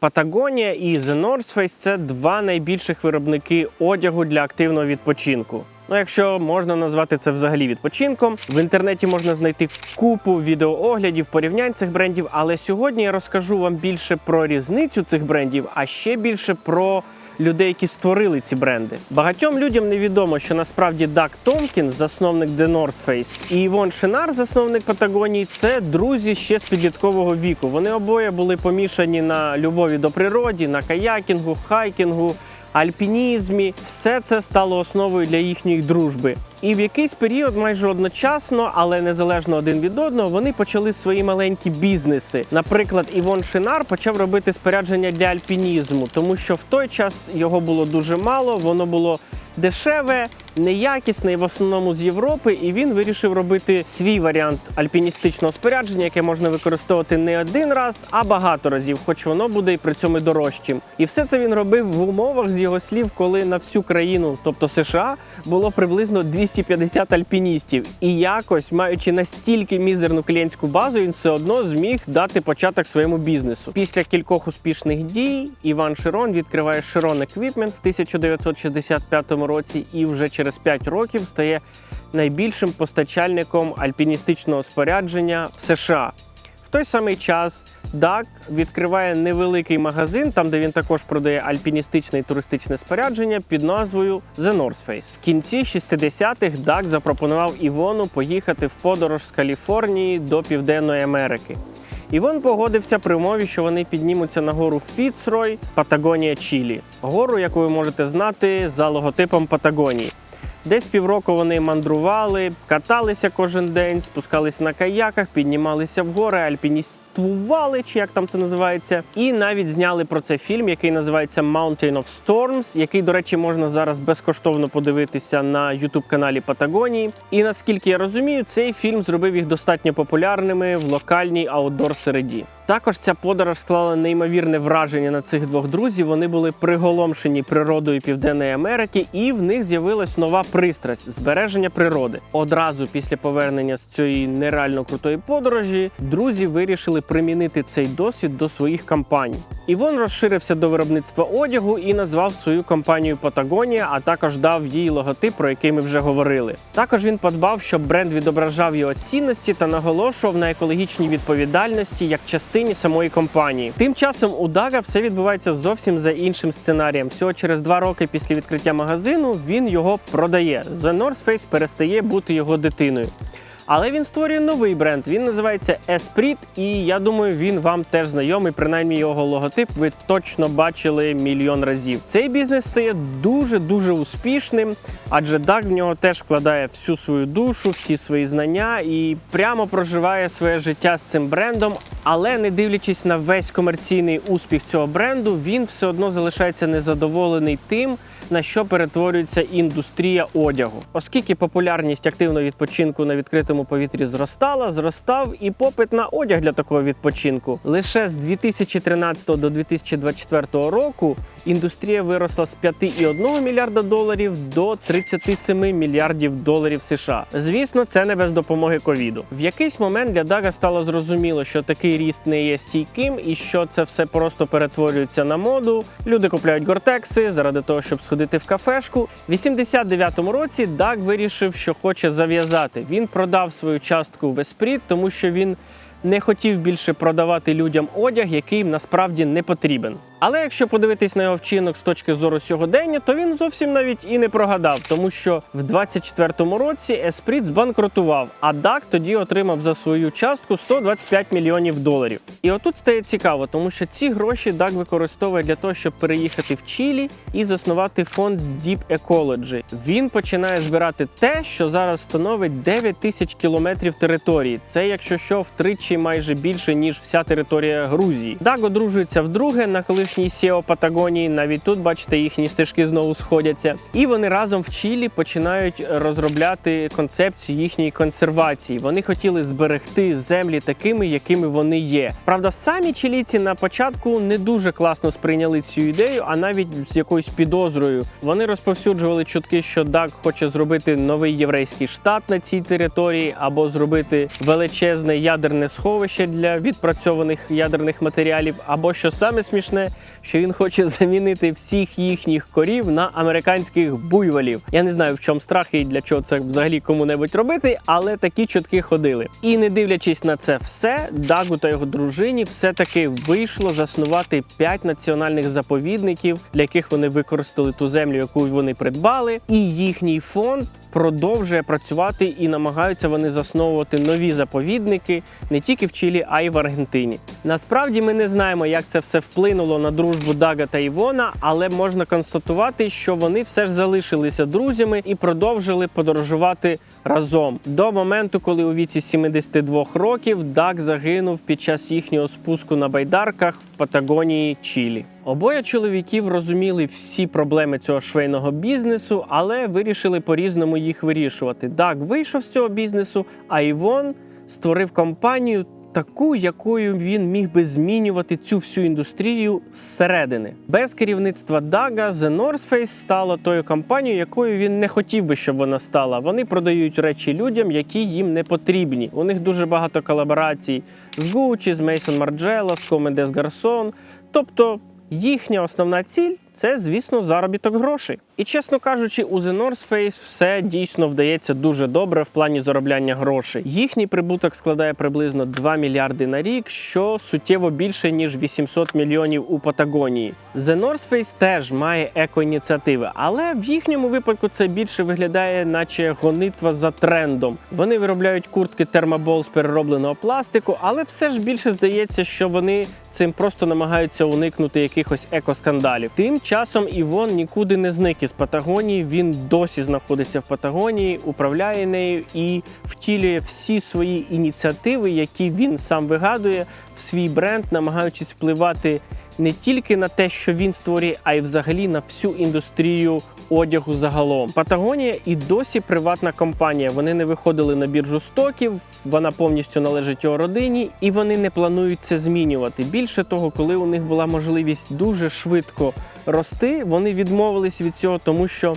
Патагонія і The North Face – це два найбільших виробники одягу для активного відпочинку. Ну, якщо можна назвати це взагалі відпочинком, в інтернеті можна знайти купу відеооглядів, порівнянь цих брендів. Але сьогодні я розкажу вам більше про різницю цих брендів, а ще більше про людей, які створили ці бренди. Багатьом людям невідомо, що насправді Дак Томкін, засновник The North Face, і Івон Шинар, засновник Патагонії, це друзі ще з підліткового віку. Вони обоє були помішані на любові до природи, на каякінгу, хайкінгу. Альпінізмі все це стало основою для їхньої дружби. І в якийсь період, майже одночасно, але незалежно один від одного, вони почали свої маленькі бізнеси. Наприклад, Івон Шинар почав робити спорядження для альпінізму, тому що в той час його було дуже мало, воно було дешеве, неякісне і в основному з Європи. І він вирішив робити свій варіант альпіністичного спорядження, яке можна використовувати не один раз, а багато разів, хоч воно буде і при цьому дорожчим. І все це він робив в умовах з його слів, коли на всю країну, тобто США, було приблизно 250 альпіністів. І якось, маючи настільки мізерну клієнтську базу, він все одно зміг дати початок своєму бізнесу. Після кількох успішних дій Іван Широн відкриває Широн Equipment в 1965 році і вже через 5 років стає найбільшим постачальником альпіністичного спорядження в США. В той самий час DAC відкриває невеликий магазин, там де він також продає альпіністичне і туристичне спорядження під назвою The North Face. В кінці 60-х DAC запропонував Івону поїхати в подорож з Каліфорнії до Південної Америки. Івон погодився при умові, що вони піднімуться на гору Фіцрой, Патагонія Чилі, гору, яку ви можете знати за логотипом Патагонії. Десь півроку вони мандрували, каталися кожен день, спускались на каяках, піднімалися в гори, альпіністували, чи як там це називається. І навіть зняли про це фільм, який називається Mountain of Storms, який, до речі, можна зараз безкоштовно подивитися на youtube каналі Патагонії. І наскільки я розумію, цей фільм зробив їх достатньо популярними в локальній аутдор середі. Також ця подорож склала неймовірне враження на цих двох друзів. Вони були приголомшені природою Південної Америки, і в них з'явилась нова пристрасть збереження природи. Одразу після повернення з цієї нереально крутої подорожі друзі вирішили примінити цей досвід до своїх компаній. Івон розширився до виробництва одягу і назвав свою компанію Патагонія, а також дав їй логотип, про який ми вже говорили. Також він подбав, щоб бренд відображав його цінності та наголошував на екологічній відповідальності як частині самої компанії. Тим часом у Дага все відбувається зовсім за іншим сценарієм. Всього через два роки після відкриття магазину він його продає. The North Face перестає бути його дитиною. Але він створює новий бренд. Він називається Esprit, і я думаю, він вам теж знайомий. Принаймні його логотип ви точно бачили мільйон разів. Цей бізнес стає дуже дуже успішним, адже Дак в нього теж вкладає всю свою душу, всі свої знання і прямо проживає своє життя з цим брендом. Але не дивлячись на весь комерційний успіх цього бренду, він все одно залишається незадоволений тим на що перетворюється індустрія одягу. Оскільки популярність активного відпочинку на відкритому повітрі зростала, зростав і попит на одяг для такого відпочинку. Лише з 2013 до 2024 року індустрія виросла з 5,1 мільярда доларів до 37 мільярдів доларів США. Звісно, це не без допомоги ковіду. В якийсь момент для Дага стало зрозуміло, що такий ріст не є стійким і що це все просто перетворюється на моду. Люди купляють гортекси заради того, щоб сходити в кафешку. В 89-му році Даг вирішив, що хоче зав'язати. Він продав свою частку в Esprit, тому що він не хотів більше продавати людям одяг, який їм насправді не потрібен. Але якщо подивитись на його вчинок з точки зору сьогодення, то він зовсім навіть і не прогадав, тому що в 24-му році Esprit збанкрутував, а DAC тоді отримав за свою частку 125 мільйонів доларів. І отут стає цікаво, тому що ці гроші DAC використовує для того, щоб переїхати в Чилі і заснувати фонд Deep Ecology. Він починає збирати те, що зараз становить 9 тисяч кілометрів території. Це, якщо що, втричі майже більше ніж вся територія Грузії. DAC одружується вдруге на колишній колишній SEO Патагонії. Навіть тут, бачите, їхні стежки знову сходяться. І вони разом в Чилі починають розробляти концепцію їхньої консервації. Вони хотіли зберегти землі такими, якими вони є. Правда, самі чилійці на початку не дуже класно сприйняли цю ідею, а навіть з якоюсь підозрою. Вони розповсюджували чутки, що Даг хоче зробити новий єврейський штат на цій території, або зробити величезне ядерне сховище для відпрацьованих ядерних матеріалів, або що саме смішне, що він хоче замінити всіх їхніх корів на американських буйволів. Я не знаю, в чому страх і для чого це взагалі кому-небудь робити, але такі чутки ходили. І не дивлячись на це все, Дагу та його дружині все-таки вийшло заснувати п'ять національних заповідників, для яких вони використали ту землю, яку вони придбали, і їхній фонд. Продовжує працювати і намагаються вони засновувати нові заповідники не тільки в Чилі, а й в Аргентині. Насправді ми не знаємо, як це все вплинуло на дружбу Дага та Івона, але можна констатувати, що вони все ж залишилися друзями і продовжили подорожувати разом до моменту, коли у віці 72 років Дак загинув під час їхнього спуску на байдарках в Патагонії Чилі. Обоє чоловіків розуміли всі проблеми цього швейного бізнесу, але вирішили по-різному їх вирішувати. Дак вийшов з цього бізнесу, а Івон створив компанію. Таку, якою він міг би змінювати цю всю індустрію зсередини. Без керівництва Дага The North Face стала тою компанією, якою він не хотів би, щоб вона стала. Вони продають речі людям, які їм не потрібні. У них дуже багато колаборацій з Gucci, з Mason Margiela, з Comme des Garçons. Тобто їхня основна ціль це, звісно, заробіток грошей. І чесно кажучи, у The North Face все дійсно вдається дуже добре в плані заробляння грошей. Їхній прибуток складає приблизно 2 мільярди на рік, що суттєво більше ніж 800 мільйонів у Патагонії. The North Face теж має екоініціативи, але в їхньому випадку це більше виглядає, наче гонитва за трендом. Вони виробляють куртки термобол з переробленого пластику, але все ж більше здається, що вони цим просто намагаються уникнути якихось екоскандалів. Тим часом Івон нікуди не зник із Патагонії. Він досі знаходиться в Патагонії, управляє нею і втілює всі свої ініціативи, які він сам вигадує в свій бренд, намагаючись впливати не тільки на те, що він створює, а й взагалі на всю індустрію. Одягу загалом Патагонія і досі приватна компанія. Вони не виходили на біржу стоків, вона повністю належить його родині, і вони не планують це змінювати. Більше того, коли у них була можливість дуже швидко рости, вони відмовились від цього, тому що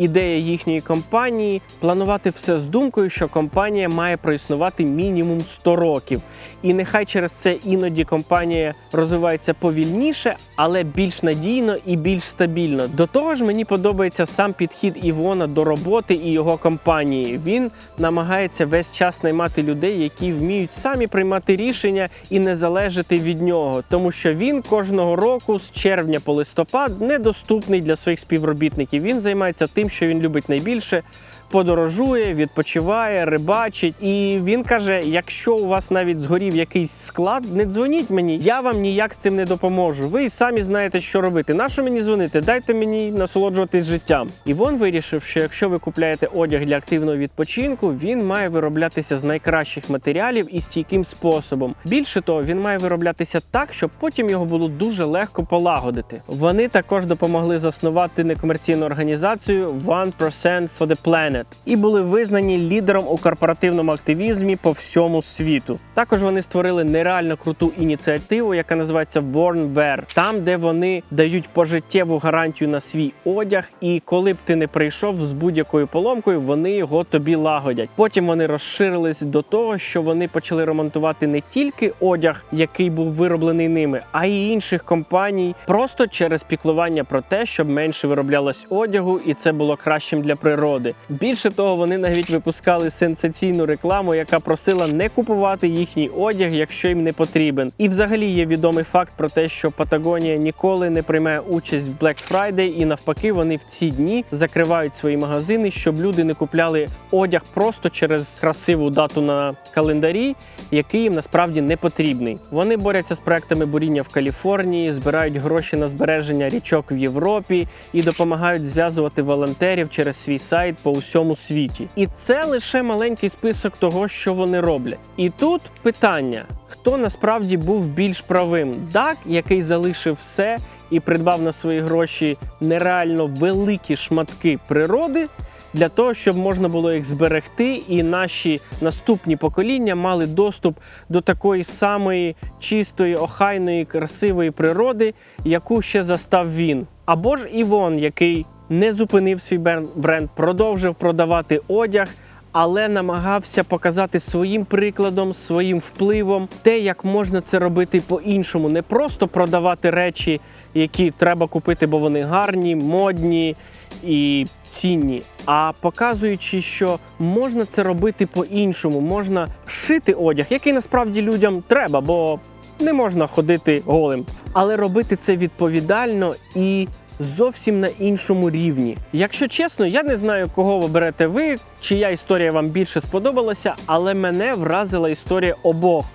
ідея їхньої компанії планувати все з думкою, що компанія має проіснувати мінімум 100 років. І нехай через це іноді компанія розвивається повільніше, але більш надійно і більш стабільно. До того ж, мені подобається сам підхід Івона до роботи і його компанії. Він намагається весь час наймати людей, які вміють самі приймати рішення і не залежати від нього, тому що він кожного року з червня по листопад недоступний для своїх співробітників. Він займається тим, що він любить найбільше. Подорожує, відпочиває, рибачить, і він каже: якщо у вас навіть згорів якийсь склад, не дзвоніть мені, я вам ніяк з цим не допоможу. Ви і самі знаєте, що робити. Нащо мені дзвонити? Дайте мені насолоджуватись життям. Івон вирішив, що якщо ви купляєте одяг для активного відпочинку, він має вироблятися з найкращих матеріалів і стійким способом. Більше того, він має вироблятися так, щоб потім його було дуже легко полагодити. Вони також допомогли заснувати некомерційну організацію One Percent for the Planet і були визнані лідером у корпоративному активізмі по всьому світу. Також вони створили нереально круту ініціативу, яка називається Worn там, де вони дають пожиттєву гарантію на свій одяг, і коли б ти не прийшов з будь-якою поломкою, вони його тобі лагодять. Потім вони розширились до того, що вони почали ремонтувати не тільки одяг, який був вироблений ними, а й інших компаній, просто через піклування про те, щоб менше вироблялось одягу, і це було кращим для природи. Більше того, вони навіть випускали сенсаційну рекламу, яка просила не купувати їхній одяг, якщо їм не потрібен. І взагалі є відомий факт про те, що Патагонія ніколи не приймає участь в Black Friday, і навпаки, вони в ці дні закривають свої магазини, щоб люди не купляли одяг просто через красиву дату на календарі, який їм насправді не потрібний. Вони борються з проектами буріння в Каліфорнії, збирають гроші на збереження річок в Європі і допомагають зв'язувати волонтерів через свій сайт по усьому цьому світі. І це лише маленький список того, що вони роблять. І тут питання: хто насправді був більш правим? Дак, який залишив все і придбав на свої гроші нереально великі шматки природи. Для того щоб можна було їх зберегти, і наші наступні покоління мали доступ до такої самої чистої, охайної, красивої природи, яку ще застав він. Або ж Івон, який не зупинив свій бренд, продовжив продавати одяг, але намагався показати своїм прикладом, своїм впливом те, як можна це робити по-іншому, не просто продавати речі, які треба купити, бо вони гарні, модні і цінні, а показуючи, що можна це робити по-іншому, можна шити одяг, який насправді людям треба, бо не можна ходити голим, але робити це відповідально і зовсім на іншому рівні. Якщо чесно, я не знаю, кого ви берете ви, чия історія вам більше сподобалася, але мене вразила історія обох.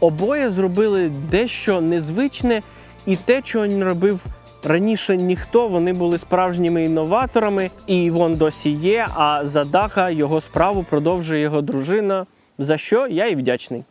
Обоє зробили дещо незвичне і те, чого не робив раніше ніхто. Вони були справжніми інноваторами, і Івон досі є. А за Даха його справу продовжує його дружина. За що я і вдячний.